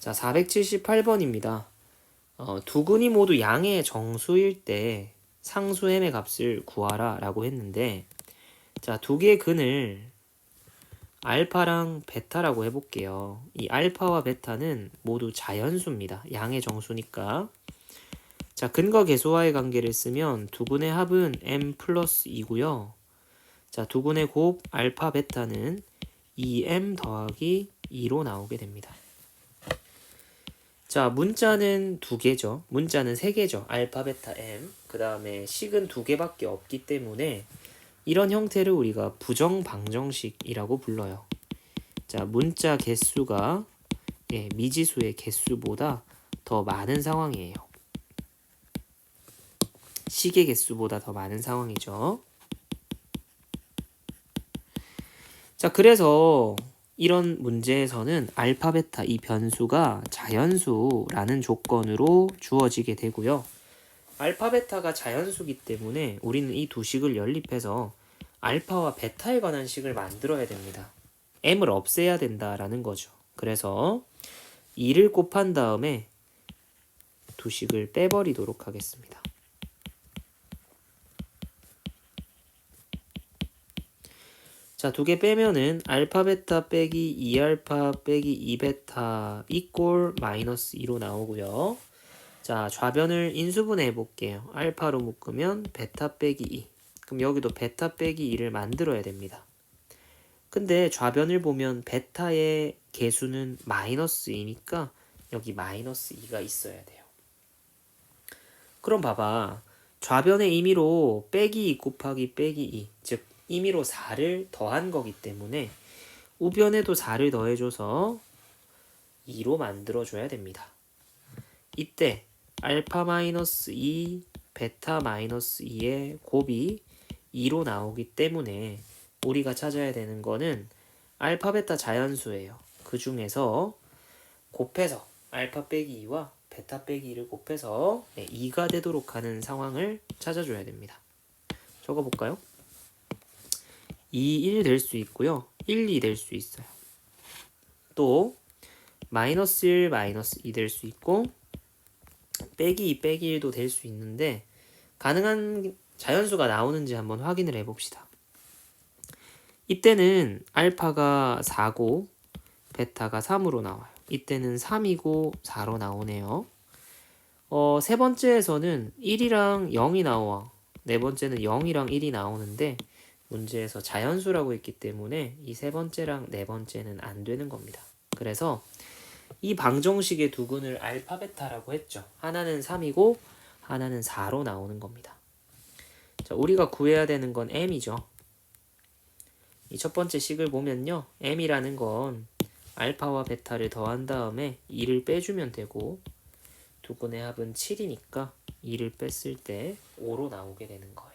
자, 478번입니다. 어, 두 근이 모두 양의 정수일 때 상수 m의 값을 구하라 라고 했는데 자, 두 개의 근을 알파랑 베타라고 해볼게요. 이 알파와 베타는 모두 자연수입니다. 양의 정수니까. 자, 근과 계수와의 관계를 쓰면 두 근의 합은 m 플러스 2고요. 자, 두 근의 곱 알파 베타는 2m 더하기 2로 나오게 됩니다. 자, 문자는 두 개죠. 문자는 세 개죠. 알파, 베타, m. 그 다음에 식은 두 개밖에 없기 때문에 이런 형태를 우리가 부정 방정식이라고 불러요. 자, 문자 개수가 예, 미지수의 개수보다 더 많은 상황이에요. 식의 개수보다 더 많은 상황이죠. 자, 그래서 이런 문제에서는 알파, 베타 이 변수가 자연수라는 조건으로 주어지게 되고요. 알파, 베타가 자연수기 때문에 우리는 이 두 식을 연립해서 알파와 베타에 관한 식을 만들어야 됩니다. m을 없애야 된다라는 거죠. 그래서 2를 곱한 다음에 두 식을 빼버리도록 하겠습니다. 자, 두 개 빼면은 알파 베타 빼기 2알파 빼기 2베타 이꼴 마이너스 2로 나오고요. 자, 좌변을 인수분해 해 볼게요. 알파로 묶으면 베타 빼기 2. 그럼 여기도 베타 빼기 2를 만들어야 됩니다. 근데 좌변을 보면 베타의 개수는 마이너스 2니까 여기 마이너스 2가 있어야 돼요. 그럼 봐봐. 좌변의 임의로 빼기 2 곱하기 빼기 2, 즉 임의로 4를 더한 거기 때문에 우변에도 4를 더해줘서 2로 만들어줘야 됩니다. 이때 알파 마이너스 2, 베타 마이너스 2의 곱이 2로 나오기 때문에 우리가 찾아야 되는 거는 알파 베타 자연수예요. 그 중에서 곱해서 알파 빼기 2와 베타 빼기 2를 곱해서 2가 되도록 하는 상황을 찾아줘야 됩니다. 적어볼까요? 2, 1 될 수 있고요. 1, 2 될 수 있어요. 또 마이너스 1, 마이너스 2 될 수 있고 빼기 2, 빼기 1도 될 수 있는데 가능한 자연수가 나오는지 한번 확인을 해봅시다. 이때는 알파가 4고 베타가 3으로 나와요. 이때는 3이고 4로 나오네요. 어, 세 번째에서는 1이랑 0이 나와. 네 번째는 0이랑 1이 나오는데 문제에서 자연수라고 했기 때문에 이 세 번째랑 네 번째는 안 되는 겁니다. 그래서 이 방정식의 두 근을 알파 베타라고 했죠. 하나는 3이고 하나는 4로 나오는 겁니다. 자, 우리가 구해야 되는 건 m이죠. 이 첫 번째 식을 보면요. m이라는 건 알파와 베타를 더한 다음에 2를 빼주면 되고 두 근의 합은 7이니까 2를 뺐을 때 5로 나오게 되는 거예요.